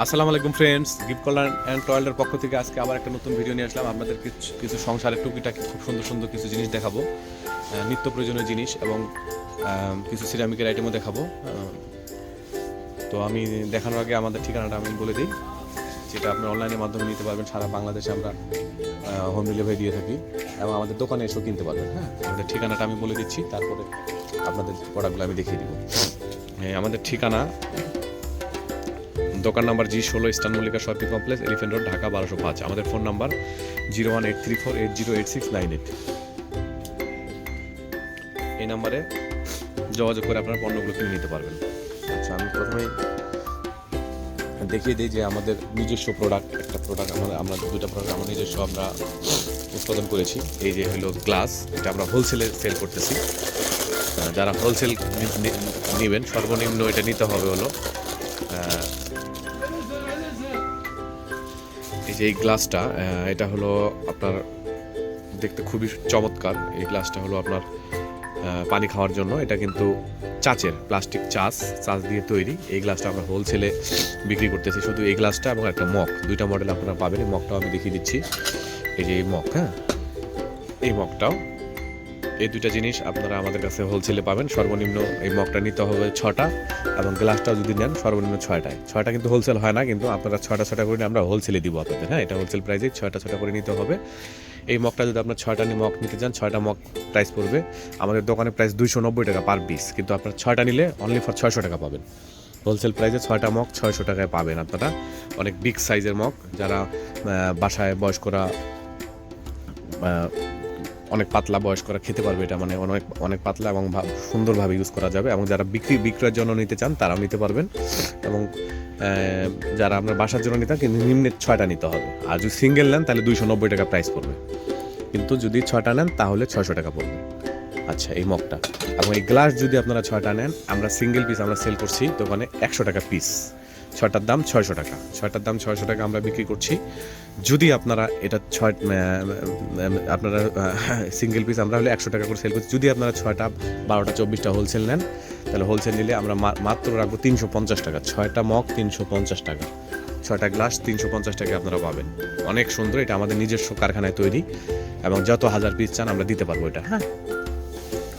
আসসালামু আলাইকুম friends gift Kalyan and টয়েলের পক্ষ থেকে আজকে আবার একটা নতুন ভিডিও নিয়ে আসলাম। আপনাদের কিছু কিছু সংসারের টুকিটাকি খুব সুন্দর সুন্দর কিছু জিনিস দেখাবো। নিত্য প্রয়োজনীয় জিনিস এবং কিছু সিরামিকের আইটেমও দেখাবো। তো আমি দেখানোর আগে আমাদের ঠিকানাটা আমি বলে দিই, যেটা আপনি অনলাইনের মাধ্যমে নিতে পারবেন। সারা বাংলাদেশে আমরা হোম ডেলিভারি দিয়ে থাকি এবং আমাদের দোকানে এসেও কিনতে পারবেন হ্যাঁ? আমাদের ঠিকানাটা আমি বলে দিচ্ছি, তারপরে আপনাদের প্রোডাক্টগুলো আমি দেখিয়ে দিব। আমাদের ঠিকানা দোকান নাম্বার জি ষোলো eastern Mallika shopping complex, elephant road, Dhaka বারোশো পাঁচ। আমাদের phone number zero one eight three four eight zero eight six nine eight. এই নাম্বারে যোগাযোগ করে আপনার পণ্যগুলো কিনে নিতে পারবেন। আচ্ছা আমি প্রথমেই দেখিয়ে দিই যে আমাদের নিজস্ব প্রোডাক্ট একটা প্রোডাক্ট আমাদের, আমরা দুটো প্রোডাক্ট আমার নিজস্ব আমরা উৎপাদন করেছি। এই যে হলো গ্লাস এটা আমরা হোলসেলে সেল করতেছি। যারা হোলসেল নেবেন, সর্বনিম্ন এটা নিতে হবে হলো এই যে এই গ্লাসটা এটা হলো আপনার দেখতে খুবই চমৎকার। এই গ্লাসটা হলো আপনার পানি খাওয়ার জন্য। এটা কিন্তু চাচের প্লাস্টিক চাচ চাচ দিয়ে তৈরি। এই গ্লাসটা আমরা হোলসেলে বিক্রি করতেছি। শুধু এই গ্লাসটা এবং একটা মগ। দুইটা মডেল আপনারা পাবেন। এই মগটাও আমি দেখিয়ে দিচ্ছি। এই যে এই মগ হ্যাঁ? এই মগটাও। এই দুইটা জিনিস আপনারা আমাদের কাছে হোলসেলে পাবেন। সর্বনিম্ন এই মগটা নিতে হবে ছটা এবং গ্লাসটাও যদি নেন, সর্বনিম্ন ছয়টায়। ছয়টা কিন্তু হোলসেল হয় না, কিন্তু আপনারা ছয়টা ছটা করে আমরা হোলসেলে দিব আপনাদের। হ্যাঁ এটা হোলসেল প্রাইসে ছয়টা ছটা করে নিতে হবে। এই মগটা যদি আপনার ছয়টা নিয়ে মগ নিতে চান, ছয়টা মগ প্রাইস পড়বে। আমাদের দোকানে প্রাইস দুইশো নব্বই টাকা পার পিস কিন্তু আপনার ছয়টা নিলে অনলি ফর ছয়শো টাকা পাবেন। হোলসেল প্রাইসে ছয়টা মগ ছয়শো টাকায় পাবেন আপনারা। অনেক বিগ সাইজের মগ যারা বাসায় বয়স্করা অনেক পাতলা বয়স্করা খেতে পারবে এটা মানে অনেক অনেক পাতলা এবং সুন্দরভাবে ইউজ করা যাবে এবং যারা বিক্রি, বিক্রয়ের জন্য নিতে চান তারাও নিতে পারবেন এবং যারা আপনার বাসার জন্য নিতে কিন্তু নিম্নে ছয়টা নিতে হবে। আর যদি সিঙ্গেল নেন তাহলে দুইশো নব্বই টাকা প্রাইস পড়বে। কিন্তু যদি ছয়টা নেন তাহলে ছয়শো টাকা পড়বে। আচ্ছা এই মগটা। এবং এই গ্লাস যদি আপনারা ছয়টা নেন, আমরা সিঙ্গেল পিস আমরা সেল করছি দোকানে একশো টাকা পিস ছয়টার দাম ছয়শো টাকা। ছয়টার দাম ছয়শো টাকা আমরা বিক্রি করছি। যদি আপনারা এটা ছয় আপনারা সিঙ্গেল পিস আমরা হলে একশো টাকা করে সেল করছি। যদি আপনারা ছয়টা, বারোটা, চব্বিশটা হোলসেল নেন, তাহলে হোলসেল নিলে আমরা মাত্র রাখব তিনশো পঞ্চাশ টাকা। ছয়টা মগ তিনশো পঞ্চাশ টাকা। ছয়টা গ্লাস তিনশো পঞ্চাশ টাকা আপনারা পাবেন। অনেক সুন্দর, এটা আমাদের নিজস্ব কারখানায় তৈরি। এবং যত হাজার পিস চান আমরা দিতে পারব এটা হ্যাঁ?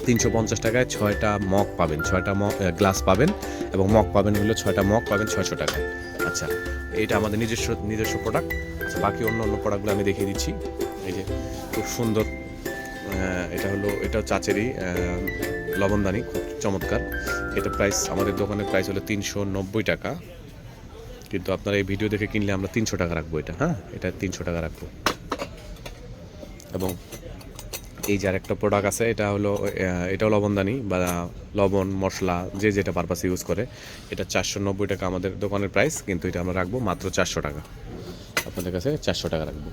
তিনশো পঞ্চাশ টাকায় ছয়টা মগ পাবেন, ছয়টা মগ গ্লাস পাবেন এবং মগ পাবেন হলো ছয়টা মগ পাবেন ছয়শো টাকায়। আচ্ছা এটা আমাদের নিজস্ব নিজস্ব প্রোডাক্ট আচ্ছা বাকি অন্য অন্য প্রোডাক্টগুলো আমি দেখিয়ে দিচ্ছি। এই যে, খুব সুন্দর এটা হলো এটাও চাচেরই লবণদানি, খুব চমৎকার। এটা প্রাইস আমাদের দোকানের প্রাইস হলো তিনশো নব্বই টাকা। কিন্তু আপনারা এই ভিডিও দেখে কিনলে আমরা তিনশো টাকা রাখব এটা হ্যাঁ? এটা তিনশো টাকা রাখব। এবং এই যে আরেকটা প্রোডাক্ট আছে, এটা হলো এটাও লবণদানি বা লবণ, মশলা, যে যেটা পারপাস ইউজ করে। এটা চারশো নব্বই টাকা আমাদের দোকানের প্রাইস কিন্তু এটা আমরা রাখব মাত্র চারশো টাকা। আপনাদের কাছে চারশো টাকা রাখব।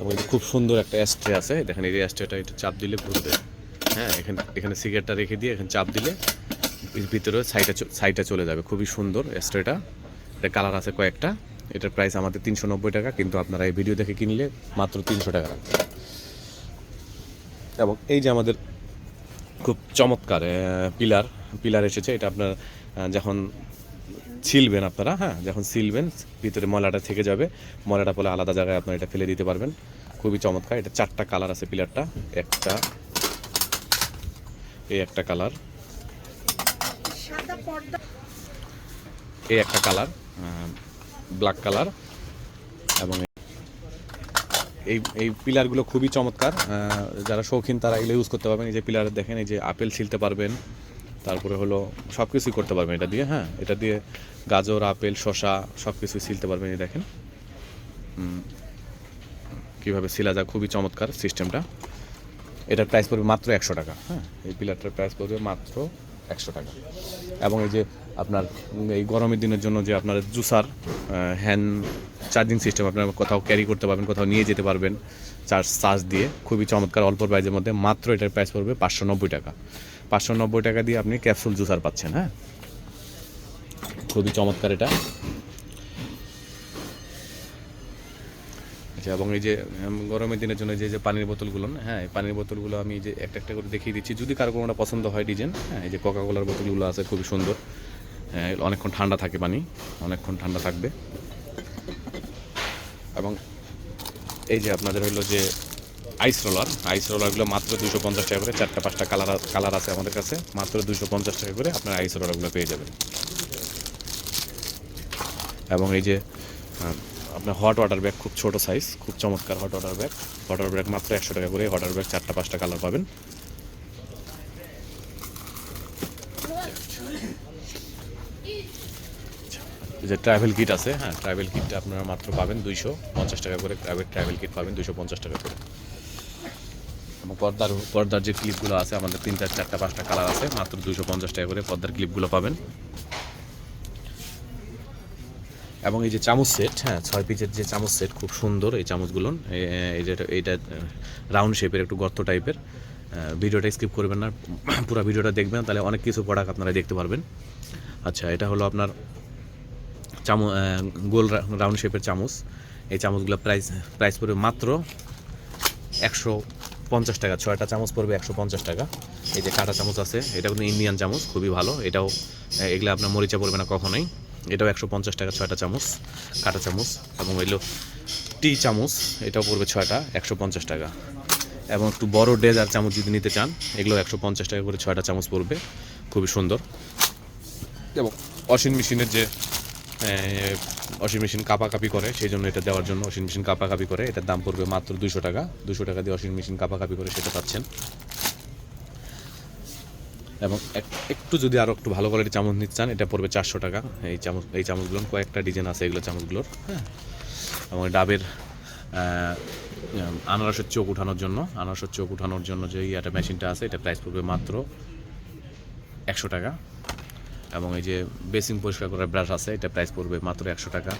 এবং এটা খুব সুন্দর একটা অ্যাস্ট্রে আছে। দেখেন এই অ্যাস্ট্রেটা এটা চাপ দিলে ঘুরবে হ্যাঁ এখানে এখানে সিগারেটটা রেখে দিয়ে এখানে চাপ দিলে এর ভিতরে সাইডে সাইডে চলে যাবে। খুবই সুন্দর অ্যাস্ট্রেটা এটা কালার আছে কয়েকটা। এটার প্রাইস আমাদের তিনশো নব্বই টাকা, কিন্তু আপনারা এই ভিডিও দেখে কিনলে মাত্র তিনশো টাকা রাখবেন। এবং এই যে আমাদের খুব চমৎকার পিলার পিলার এসেছে। এটা আপনার যখন ছিলবেন আপনারা হ্যাঁ যখন সিলবেন ভিতরে ময়লাটা থেকে যাবে। ময়লাটা পরে আলাদা জায়গায় আপনারা এটা ফেলে দিতে পারবেন। খুবই চমৎকার। এটা চারটা কালার আছে পিলারটা। একটা, এই একটা কালার। এই একটা কালার ব্ল্যাক কালার। এবং এই এই পিলারগুলো খুবই চমৎকার। যারা শৌখিন, তারা এগুলো ইউজ করতে পারবেন। এই যে পিলার দেখেন, এই যে আপেল ছিলতে পারবেন। তারপরে হলো সব কিছুই করতে পারবেন এটা দিয়ে হ্যাঁ? এটা দিয়ে গাজর, আপেল শশা সব কিছুই ছিলতে পারবেন, এই দেখেন। কীভাবে ছিলা যায়, খুবই চমৎকার সিস্টেমটা। এটার প্রাইস পড়বে মাত্র একশো টাকা হ্যাঁ? এই পিলারটার প্রাইস পড়বে মাত্র একশো টাকা। এবং এই যে আপনার এই গরমের দিনের জন্য যে আপনার জুসার হ্যান্ড চার্জিং সিস্টেম আপনার কোথাও ক্যারি করতে পারবেন, কোথাও নিয়ে যেতে পারবেন চার্জ চার্জ দিয়ে। খুবই চমৎকার, অল্প প্রাইজের মধ্যে মাত্র এটার প্রাইস পড়বে পাঁচশো নব্বই টাকা। পাঁচশো নব্বই টাকা দিয়ে আপনি ক্যাপসুল জুসার পাচ্ছেন হ্যাঁ? খুবই চমৎকার এটা। আচ্ছা এবং এই যে গরমের দিনের জন্য যে যে পানির বোতলগুলো হ্যাঁ এই পানির বোতলগুলো আমি যে একটা একটা করে দেখিয়ে দিচ্ছি। যদি কারও কোনোটা পছন্দ হয় ডিজাইন হ্যাঁ এই যে কোকা কোলার বোতলগুলো আছে খুবই সুন্দর। হ্যাঁ, অনেকক্ষণ ঠান্ডা থাকে পানি অনেকক্ষণ ঠান্ডা থাকবে। এবং এই যে আপনাদের হলো যে আইস রোলার আইস রোলারগুলো মাত্র দুশো পঞ্চাশ টাকা করে চারটা পাঁচটা কালার কালার আছে আমাদের কাছে মাত্র দুশো পঞ্চাশ টাকা করে আপনার আইস রোলারগুলো পেয়ে যাবেন। এবং এই যে আপনার হট ওয়াটার ব্যাগ খুব ছোট সাইজ খুব চমৎকার hot water bag hot water bag মাত্র একশো টাকা করে হট ওয়াটার ব্যাগ চারটা পাঁচটা কালার পাবেন। যে ট্রাভেল কিট আছে হ্যাঁ ট্রাভেল কিটটা আপনারা মাত্র পাবেন দুইশো পঞ্চাশ টাকা করে ট্রাভেল কিট পাবেন দুইশো পঞ্চাশ টাকা করে। এবং পর্দার পর্দার যে ক্লিপগুলো আছে, আমাদের তিন চার চারটা, পাঁচটা কালার আছে, মাত্র দুইশো পঞ্চাশ টাকা করে পর্দার ক্লিপগুলো পাবেন। এবং এই যে চামচ সেট হ্যাঁ ছয় পিচের যে চামচ সেট খুব সুন্দর এই চামচগুলো। এই যে এইটা রাউন্ড শেপের একটু গর্ত টাইপের ভিডিওটা স্কিপ করবেন না, পুরো ভিডিওটা দেখবেন, তাহলে অনেক কিছু প্রোডাক্ট আপনারা দেখতে পারবেন। আচ্ছা এটা হলো আপনার চামচ গোল রাউন্ড শেপের চামচ। এই চামচগুলো প্রাইস প্রাইস পড়বে মাত্র একশো পঞ্চাশ টাকা। ছয়টা চামচ পড়বে একশো পঞ্চাশ টাকা। এই যে কাঁটা চামচ আছে, এটা কিন্তু ইন্ডিয়ান চামচ, খুবই ভালো। এটাও এগুলো আপনার মরিচা পড়বে না কখনোই। এটাও একশো পঞ্চাশ টাকা ছয়টা চামচ, কাঁটা চামচ এবং এগুলো টি চামচ, এটাও পড়বে ছয়টা, একশো পঞ্চাশ টাকা। এবং একটু বড় ডেজার চামচ যদি নিতে চান, এগুলো একশো পঞ্চাশ টাকা করে ছয়টা চামচ পড়বে, খুবই সুন্দর। এবং ওয়াশিং মেশিনের যে ওয়াশিং মেশিন কাপাকাপি করে, সেই জন্য এটা দেওয়ার জন্য ওয়াশিং মেশিন কাপাকাপি করে, এটার দাম পড়বে মাত্র দুশো টাকা। দুশো টাকা দিয়ে ওয়াশিং মেশিন কাপাকাপি করে সেটা পাচ্ছেন। এবং এক- একটু যদি আরও একটু ভালো কোয়ালিটির চামচ নিতে চান এটা পড়বে চারশো টাকা। এই চামচ এই চামচগুলোর কয়েকটা ডিজাইন আছে এগুলো চামচগুলোর। হ্যাঁ। এবং ডাবের আনারসের চোখ উঠানোর জন্য আনারসের চোখ উঠানোর জন্য যে একটা মেশিনটা আছে এটা প্রাইস পড়বে মাত্র একশো টাকা। এবং এই যে বেসিন পরিষ্কার করার ব্রাশ আছে এটা প্রাইস পড়বে মাত্র একশো টাকা।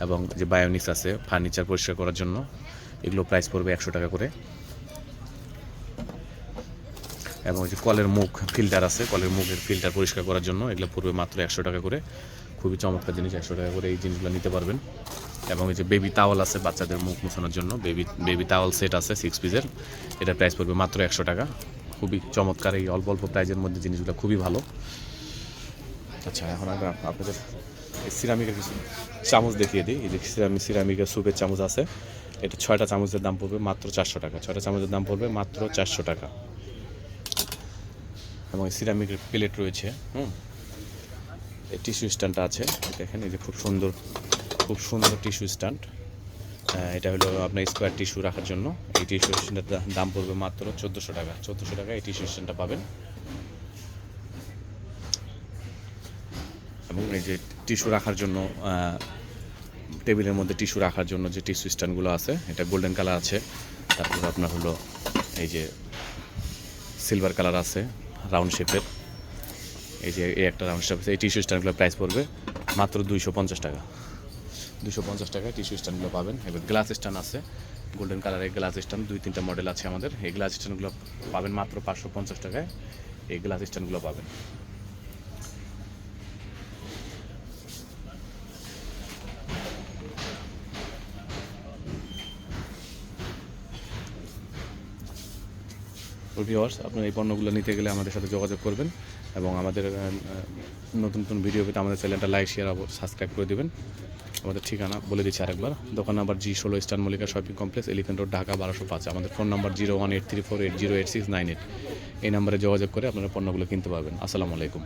এবং যে বায়োনিক্স আছে ফার্নিচার পরিষ্কার করার জন্য এগুলো প্রাইস পড়বে একশো টাকা করে। এবং যে কলের মুখ ফিল্টার আছে, কলের মুখের ফিল্টার পরিষ্কার করার জন্য এগুলো পূর্বে মাত্র একশো টাকা করে। খুবই চমৎকার জিনিস, একশো টাকা করে এই জিনিসগুলো নিতে পারবেন। এবং এই যে বেবি তাওয়াল আছে বাচ্চাদের মুখ মোছানোর জন্য বেবি বেবি তাওয়াল সেট আছে সিক্স পিসের এটার প্রাইস পড়বে মাত্র একশো টাকা। খুবই চমৎকার এই অল্প অল্প প্রাইজের মধ্যে জিনিসগুলো খুবই ভালো। আচ্ছা এখন আমরা আপনাদের সিরামিকের কিছু চামচ দেখিয়ে দিই। এই যে সিরামিক সিরামিকের স্যুপের চামচ আছে। এটা ছয়টা চামচের দাম পড়বে মাত্র চারশো টাকা। ছয়টা চামচের দাম পড়বে মাত্র চারশো টাকা। এবং সিরামিকের প্লেট রয়েছে, হুম? এই টিস্যু স্ট্যান্ডটা আছে, দেখেন, এই যে খুব সুন্দর খুব সুন্দর টিস্যু স্ট্যান্ড। এটা হলো আপনার স্কোয়ার টিস্যু রাখার জন্য। এই টিস্যু স্ট্যান্ডের দাম পড়বে মাত্র চোদ্দোশো টাকা চোদ্দোশো টাকা এই টিস্যু স্ট্যান্ডটা পাবেন। এবং এই যে টিস্যু রাখার জন্য টেবিলের মধ্যে টিস্যু রাখার জন্য যে টিস্যু স্ট্যান্ডগুলো আছে, এটা গোল্ডেন কালার আছে। তারপর আপনার হলো এই যে সিলভার কালার আছে রাউন্ড শেপের এই যে, এই একটা রাউন্ড শেপ এই টিস্যু স্ট্যান্ডগুলো প্রাইস পড়বে মাত্র দুইশো পঞ্চাশ টাকা। দুশো পঞ্চাশ টাকায় টিস্যু স্ট্যান্ডগুলো পাবেন। এবার গ্লাস স্ট্যান্ড আছে গোল্ডেন কালারের গ্লাস স্ট্যান্ড দুই তিনটা মডেল আছে আমাদের। এই গ্লাস স্ট্যান্ডগুলো পাবেন মাত্র পাঁচশো পঞ্চাশ টাকায়। এই গ্লাস স্ট্যান্ডগুলো পাবেন। ভিওয়ার্স আপনার এই পণ্যগুলো নিতে গেলে আমাদের সাথে যোগাযোগ করবেন এবং আমাদের নতুন নতুন ভিডিও পেতে আমাদের চ্যানেলটা লাইক শেয়ার সাবস্ক্রাইব করে দেবেন। আমাদের ঠিকানা বলে দিচ্ছি আরেকবার। দোকান নাম্বার জি ষোলো star Mallika shopping complex elephant road Dhaka বারোশো পাঁচ। আমাদের phone number zero one eight three four eight zero eight six nine eight এই নাম্বারে যোগাযোগ করে আপনারা পণ্যগুলো কিনতে পারবেন। আসসালামু আলাইকুম।